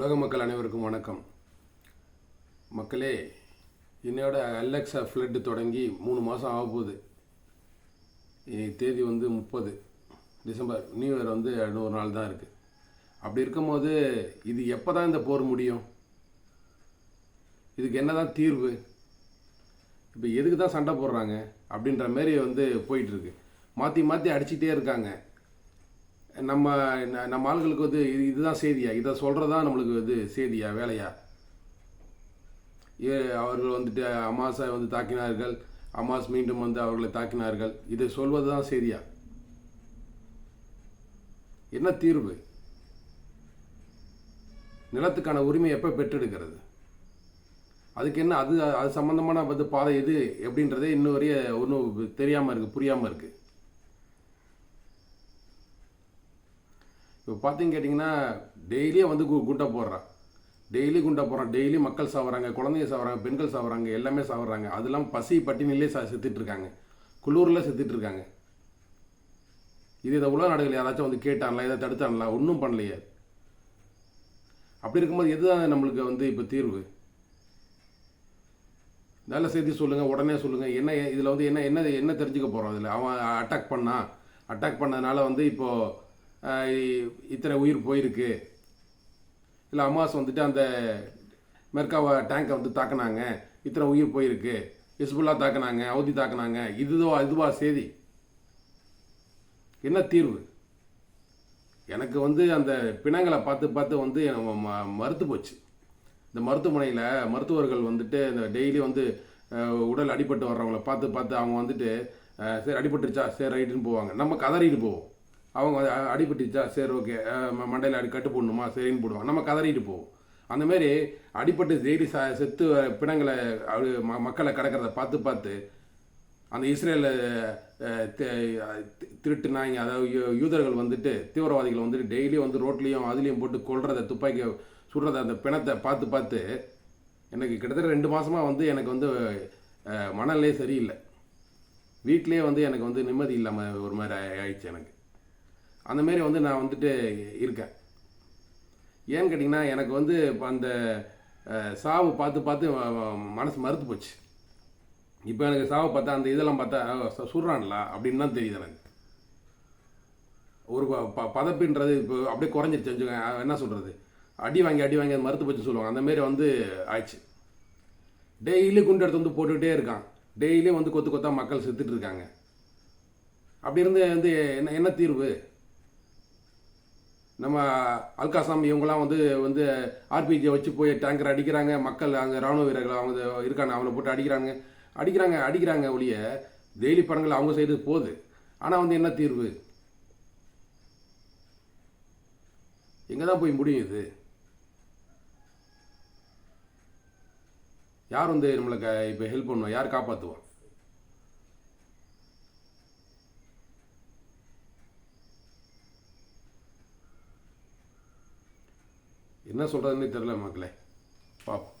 உலக மக்கள் அனைவருக்கும் வணக்கம். மக்களே என்னோட அலெக்ஸா ஃப்ளட்டு தொடங்கி மூணு மாதம் ஆக போகுது. தேதி வந்து முப்பது. டிசம்பர் நியூ இயர் வந்து நூறு நாள் தான் இருக்குது அப்படி இருக்கும்போது இது எப்போ தான் இந்த போர் முடியும்? இதுக்கு என்ன தான் தீர்வு? இப்போ எதுக்கு தான் சண்டை போடுறாங்க? அப்படின்ற மாரி வந்து போயிட்டுருக்கு மாற்றி மாற்றி அடிச்சிட்டே இருக்காங்க. நம்ம நம்ம ஆளுகளுக்கு வந்து இது இதுதான் செய்தியா? இதை சொல்கிறதா நம்மளுக்கு இது செய்தியா வேலையா? ஏ அவர்கள் வந்துட்டு அமாசை வந்து தாக்கினார்கள். அமாஸ் மீண்டும் வந்து அவர்களை தாக்கினார்கள். இதை சொல்வது தான் செய்தியா? என்ன தீர்வு? நிலத்துக்கான உரிமை எப்போ பெற்றெடுக்கிறது? அதுக்கு என்ன அது அது சம்மந்தமான வந்து பாதை எது? எப்படின்றதே இன்னும் வரைய ஒன்றும் தெரியாமல் இருக்குது புரியாமல் இருக்குது இப்போ பார்த்தீங்க கேட்டிங்கன்னா டெய்லியும் வந்து கு- குண்டை போடுறான். டெய்லி குண்டை போடுறான். டெய்லி மக்கள் சாவறாங்க குழந்தைங்க சாவறாங்க பெண்கள் சாவறாங்க எல்லாமே சாவறாங்க. அதெல்லாம் பசி பட்டினிலே சா செத்துட்ருக்காங்க. குளூரில் செத்துட்ருக்காங்க. இது இதை உலக நாடுகள் யாராச்சும் வந்து கேட்டாங்களா இதை தடுத்தாங்களா? ஒன்றும் பண்ணலையே. அப்படி இருக்கும்போது எதுதான் நம்மளுக்கு வந்து இப்போ தீர்வு? நல்ல செய்தி சொல்லுங்கள் உடனே சொல்லுங்கள் என்ன இதில் வந்து என்ன என்ன என்ன தெரிஞ்சுக்க போகிறோம் இதில் அவன் அட்டாக் பண்ணான் அட்டாக் பண்ணதுனால வந்து இப்போது இத்தனை உயிர் போயிருக்கு. இல்லை அமாஸ் வந்துட்டு அந்த மெர்காவா டேங்கை வந்து தாக்குனாங்க. இத்தனை உயிர் போயிருக்கு. ஹிஸ்புல்லா தாக்குனாங்க அவுதி தாக்குனாங்க. இதுவா இதுவா செய்தி என்ன தீர்வு? எனக்கு வந்து அந்த பிணங்களை பார்த்து பார்த்து வந்து ம- மறுத்து போச்சு. இந்த மருத்துவமனையில் மருத்துவர்கள் வந்துட்டு இந்த டெய்லி வந்து உடல் அடிபட்டு வர்றவங்கள பார்த்து பார்த்து அவங்க வந்துட்டு சரி அடிபட்டுருச்சா? சரி ரைட்டுன்னு போவாங்க. நம்ம கதறிட்டு போவோம். அவங்க அடிபட்டுச்சா? சரி ஓகே. மண்டையில் அடி கட்டு போடணுமா? சரின்னு போடுவாங்க. நம்ம கதறிட்டு போவோம். அந்த மாதிரி அடிபட்டு டெய்லி ச செத்து பிணங்களை அப்படி ம- மக்களை கிடக்கிறத பார்த்து பார்த்து அந்த இஸ்ரேலில் திருட்டுனாங்க. அதாவது யூதர்கள் வந்துட்டு தீவிரவாதிகள் வந்துட்டு டெய்லியும் வந்து ரோட்லேயும் அதுலேயும் போட்டு கொள்றதை துப்பாக்கி சுடுறத அந்த பிணத்தை பார்த்து பார்த்து எனக்கு கிட்டத்தட்ட ரெண்டு மாதமாக வந்து எனக்கு வந்து மணலே சரியில்லை. வீட்டிலே வந்து எனக்கு வந்து நிம்மதி இல்லாமல் ஒரு மாதிரி ஆயிடுச்சு எனக்கு. அந்த மாரி வந்து நான் வந்துட்டு இருக்கேன். ஏன்னு கேட்டிங்கன்னா எனக்கு வந்து இப்போ அந்த சாவு பார்த்து பார்த்து மனசு மறுத்து போச்சு. இப்போ எனக்கு சாவை பார்த்தா அந்த இதெல்லாம் பார்த்தா சுடுறான்ல அப்படின்னு தான் தெரியுது எனக்கு. ஒரு ப- ப- பதப்பின்றது இப்போ அப்படியே குறைஞ்சிருச்சு. வச்சுக்கோங்க. என்ன சொல்கிறது அடி வாங்கி அடி வாங்கி அது மறுத்து போச்சு சொல்லுவாங்க. அந்த மாரி வந்து ஆயிடுச்சு. டெய்லி குண்டு எடுத்து வந்து போட்டுக்கிட்டே இருக்கான். டெய்லியும் வந்து கொத்து கொத்தா மக்கள் செத்துட்டு இருக்காங்க. அப்படி இருந்து வந்து என்ன என்ன தீர்வு? நம்ம அல்காசாம் இவங்கெல்லாம் வந்து வந்து ஆர்பிஜியை வச்சு போய் டேங்கர் அடிக்கிறாங்க. மக்கள் அங்கே ராணுவ வீரர்கள் அவங்க இருக்காங்க அவங்கள போட்டு அடிக்கிறாங்க. அடிக்கிறாங்க அடிக்கிறாங்க ஒழிய டெய்லி படங்கள் அவங்க சைடு போகுது. ஆனால் வந்து என்ன தீர்வு? எங்கே தான் போய் முடியும் இது? யார் வந்து நம்மளுக்கு இப்போ ஹெல்ப் பண்ணுவா? யார் காப்பாற்றுவா என்ன சொல்கிறதுன்னு தெரில மக்களே. பாப்போம்